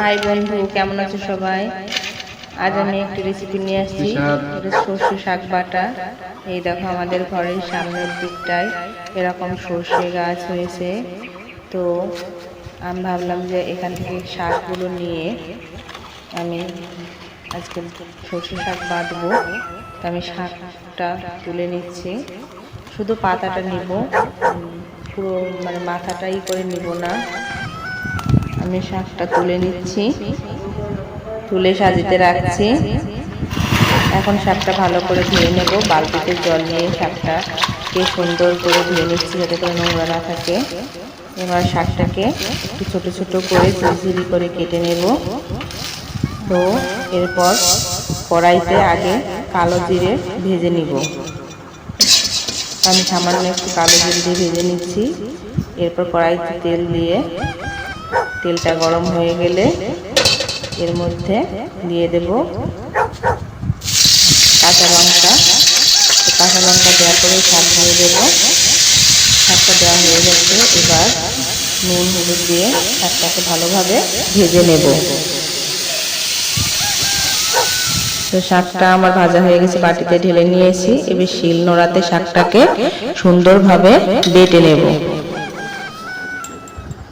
High বন্ধু, কেমন আছো সবাই? আজ আমি একটি রেসিপি নিয়ে আসছি। সর্ষে শাক বাটা। এই দেখো আমাদের ঘরের সামনের দিকটায় এরকম সর্ষে গাছ হয়েছে। তো আমি ভাবলাম যে এখান থেকে শাকগুলো নিয়ে আমি আজকে সর্ষে শাক বাটবো তো আমি শাকটা তুলে নিচ্ছি। শুধু পাতাটা নিব। পুরো মানে মাথাটাই করে নিব না। আমি শাকটা তুলে নিচ্ছি। তুলে সাজিতে রাখছি। এখন শাকটা ভালো করে ধুয়ে নেব। বালতিতে জল নিয়ে শাকটাকে সুন্দর করে ধুয়ে নিচ্ছি যাতে করে নোংরা না থাকে। এবার শাকটাকে একটু ছোটো ছোটো করে ঝুড়ি করে কেটে নেব। তো এরপর কড়াইতে আগে কালো জিরে ভেজে নিব। আমি সামান্য একটু কালো জিরে দিয়ে ভেজে নিচ্ছি। এরপর কড়াইতে তেল দিয়ে তেলটা গরম হয়ে গেলে এর মধ্যে দিয়ে দেব কাঁচা লঙ্কা। কাঁচা লঙ্কা দেওয়ার পরে শাক দিয়ে দেবো। শাকটা দেওয়া হয়ে গেছে। এবার নুন হলুদ দিয়ে শাকটাকে ভালোভাবে ভেজে নেব। তো শাকটা আমার ভাজা হয়ে গেছে, বাটিতে ঢেলে নিয়েছি। এবার শিল নোড়াতে শাকটাকে সুন্দরভাবে বেটে নেব।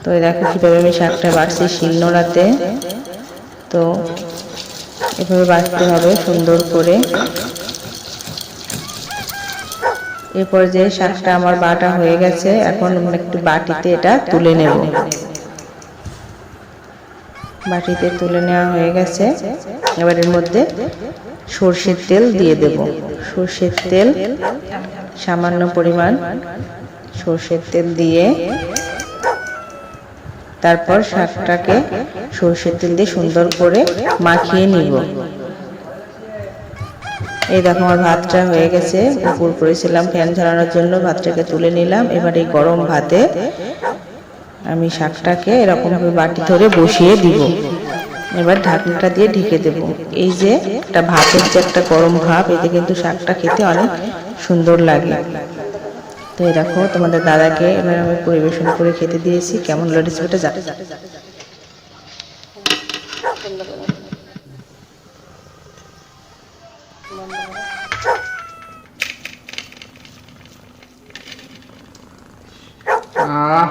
তো দেখো কীভাবে আমি শাকটা বাড়ছি শিল নোড়াতে তো এভাবে বাড়তে হবে সুন্দর করে। এরপর যে শাকটা আমার বাটা হয়ে গেছে, এখন আমরা একটু বাটিতে এটা তুলে নেব। বাটিতে তুলে নেওয়া হয়ে গেছে। এবার এর মধ্যে সর্ষের তেল দিয়ে দেব। সর্ষের তেল সামান্য পরিমাণ সর্ষের তেল দিয়ে তারপর শাকটাকে সর্ষের তেল দিয়ে সুন্দর করে মাখিয়ে নিব। এই দেখো আমার ভাতটা হয়ে গেছে। উপর করেছিলাম, ফ্যান ঝরানোর জন্য ভাতটাকে তুলে নিলাম। এবার এই গরম ভাতে আমি শাকটাকে এরকমভাবে বাটি ধরে বসিয়ে দিব। এবার ঢাকনাটা দিয়ে ঢেকে দেব। এই যে একটা ভাতের যে একটা গরম ভাব, এতে কিন্তু শাকটা খেতে অনেক সুন্দর লাগে। তো এই দেখো, তোমাদের দাদাকে এবার আমি পরিবেশন করে খেতে দিয়েছি। কেমন হলো রেসিপিটা যাবে